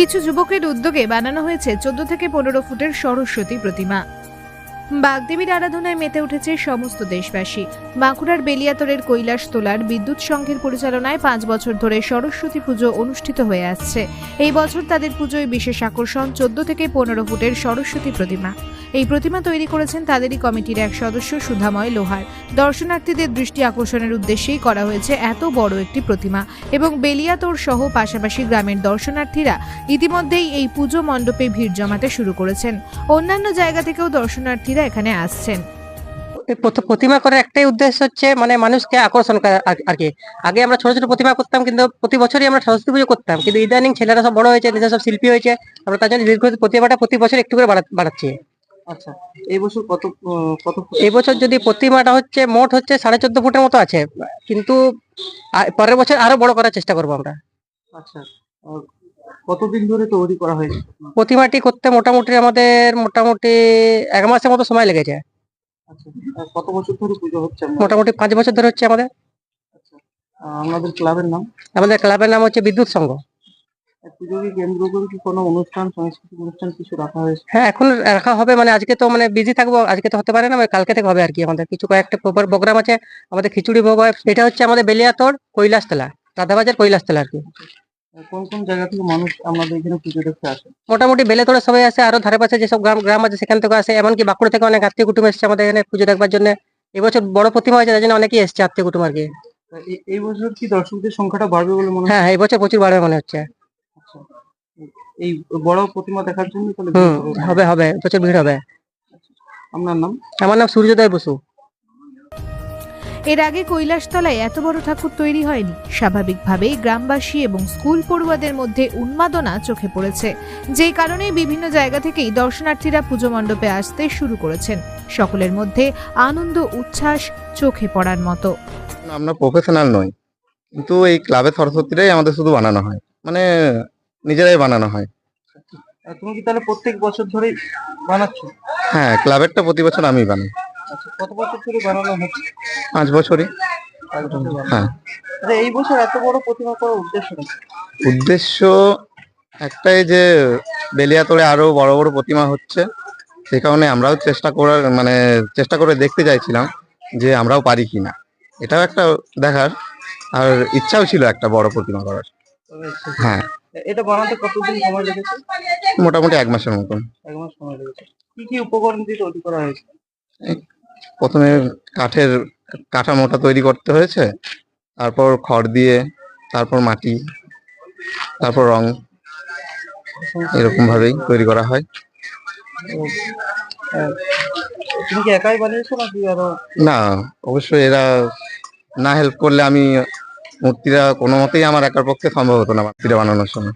কিছু যুবকের উদ্যোগে বানানো হয়েছে চোদ্দ থেকে পনেরো ফুটের সরস্বতী প্রতিমা। বাগদেবীর আরাধনায় মেতে উঠেছে সমস্ত দেশবাসী। বাঁকুড়ার বেলিয়াতরের কৈলাস তোলার বিদ্যুৎ সংঘের পরিচালনায় পাঁচ বছর ধরে সরস্বতী পুজো অনুষ্ঠিত হয়ে আসছে। এই বছর তাদের পুজোয় বিশেষ আকর্ষণ চোদ্দ থেকে পনেরো ফুটের সরস্বতী প্রতিমা। এই প্রতিমা তৈরি করেছেন তাদেরই কমিটির এক সদস্য, সুধাময় লোহার। দর্শনার্থীদের দৃষ্টি আকর্ষণের উদ্দেশ্যেই করা হয়েছে এত বড় একটি প্রতিমা এবং বেলিয়াতোর সহ পাশাপাশি গ্রামের দর্শনার্থীরা ইতিমধ্যেই এই পুজো মণ্ডপে ভিড় জমাতে শুরু করেছেন। অন্যান্য জায়গা থেকেও দর্শনার্থীরা এখানে আসছেন। প্রতিমা করার একটাই উদ্দেশ্য হচ্ছে মানে মানুষকে আকর্ষণ করা আর- কি। আগে আমরা ছোট ছোট প্রতিমা করতাম কিন্তু প্রতি বছরই আমরা সরস্বতী পুজো করতাম কিন্তু ইদানিং ছেলেরা সব বড় হয়েছে, নিজের সব শিল্পী হয়েছে। আমরা তার জন্য দীর্ঘ প্রতিমাটা প্রতি বছর একটু করে বাড়া- বাড়াচ্ছি। আচ্ছা এই বছর কত কত এই বছর যদি প্রতিমাটা হচ্ছে মোট হচ্ছে সাড়ে চোদ্দ ফুটের মতো আছে। কিন্তু পরের বছর আরও বড় করার চেষ্টা করব আমরা। আচ্ছা কতদিন ধরে তৈরি করা হয়েছে? প্রতিমাটি করতে মোটামুটি আমাদের মোটামুটি এক মাসের মতো সময় লেগেছে। আচ্ছা কত বছর ধরে পুজো হচ্ছে মোটামুটি পাঁচ বছর ধরে হচ্ছে আমাদের। আহ, আপনাদের ক্লাবের নাম? আমাদের ক্লাবের নাম হচ্ছে বিদ্যুৎ সংঘ। পুজোকে কেন্দ্র করে কি কোনো অনুষ্ঠান সাংস্কৃতিক অনুষ্ঠান কিছু রাখা হয়েছে? হ্যাঁ এখন রাখা হবে মানে আজকে তো মানে বিজি থাকব আজকে তো হতে পারে না মানে কালকে থেকে হবে আর কি আমাদের। কিছু কয়েকটা প্রোগ্রাম আছে আমাদের খিচুড়ি ভোগ হয় এটা হচ্ছে আমাদের বেলিয়াতর কৈলাসতলা রাধাবাজার কৈলাসতলা আর কি। কোন কোন জায়গা থেকে মানুষ আমাদের এখানে পুজো দেখতে আসে? মোটামুটি বেলেতরে সবাই আসে আরও ধারে পাশে যেসব গ্রাম গ্রাম আছে সেখান থেকে আসে এমনকি বাঁকুড়া থেকে অনেক আত্মীয় কুটুম এসেছে আমাদের এখানে পুজো দেখবার জন্য। এবছর বড় প্রতিমা হয়েছে তার জন্য অনেকেই এসছে আত্মীয় কুটুম আর কি। এই বছর কি দর্শকদের সংখ্যাটা বাড়বে বলে মনে হয় হ্যাঁ হ্যাঁ এবছর প্রচুর বাড়বে মনে হচ্ছে। এই বড় প্রতিমা দেখার জন্য তাহলে হবে। হবে প্রচুর ভিড় হবে। আপনার নাম? আমার নাম সূর্যোদয় বসু। এর আগে কৈলাসতলায় এত বড় ঠাকুর তৈরি হয়নি। স্বাভাবিকভাবেই গ্রামবাসী এবং স্কুল পড়ুয়াদের মধ্যে উন্মাদনা চোখে পড়েছে। যে কারণে বিভিন্ন জায়গা থেকেই দর্শনার্থীরা পুজো মণ্ডপে আসতে শুরু করেছেন। সকলের মধ্যে আনন্দ উচ্ছ্বাস চোখে পড়ার মতো। আমরা প্রফেশনাল নই। কিন্তু এই ক্লাবের সরস্বতীটাই আমাদের শুধু বানানো হয়। মানে নিজেরাই বানানো হয়। তুমি কি তাহলে প্রত্যেক বছর ধরেই বানাচ্ছ? হ্যাঁ ক্লাবেরটা প্রতি বছর আমি বানাই। আচ্ছা কত বছর ধরে বানানো হচ্ছে? পাঁচ বছরই। হ্যাঁ। আচ্ছা, এই বছর এত বড় প্রতিমা করার উদ্দেশ্য উদ্দেশ্য একটাই যে বেলিয়াতোড়ে আরও বড় বড় প্রতিমা হচ্ছে। সেই কারণে আমরাও চেষ্টা করার মানে চেষ্টা করে দেখতে চাইছিলাম যে আমরাও পারি কিনা। এটাও একটা দেখার। আর ইচ্ছাও ছিল একটা বড় প্রতিমা করার। হ্যাঁ। এটা বানাতে কতদিন সময় লেগেছে? মোটামুটি এক মাসের মতন। এক মাস সময় লেগেছে। কি কি উপকরণ দিয়ে তৈরি করা হয়েছে? প্রথমে কাঠের কাঠামোটা তৈরি করতে হয়েছে তারপর খড় দিয়ে তারপর মাটি তারপর রং এরকম ভাবেই তৈরি করা হয়। তুমি কি একাই বানিয়েছো নাকি আরও? না অবশ্যই এরা না হেল্প করলে আমি মূর্তিটা কোনো মতেই আমার একার পক্ষে সম্ভব হতো না মূর্তিটা বানানোর সময়।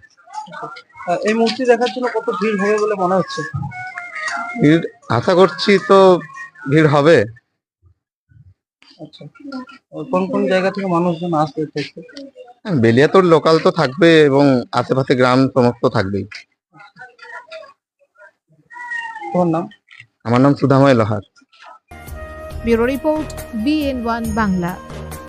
এই মূর্তি দেখার জন্য কত ভিড় হবে বলে মনে হচ্ছে? ভিড় আশা করছি তো ভিড় হবে। আচ্ছা। কোন কোন জায়গা থেকে মানুষজন আসবে দেখতে? হ্যাঁ, বেলিয়াতোর লোকাল তো থাকবে এবং আশেপাশে গ্রাম সমস্ত থাকবেই। তোমার নাম? আমার নাম Sudhamoy Lohar. Bureau report BN one Bangla.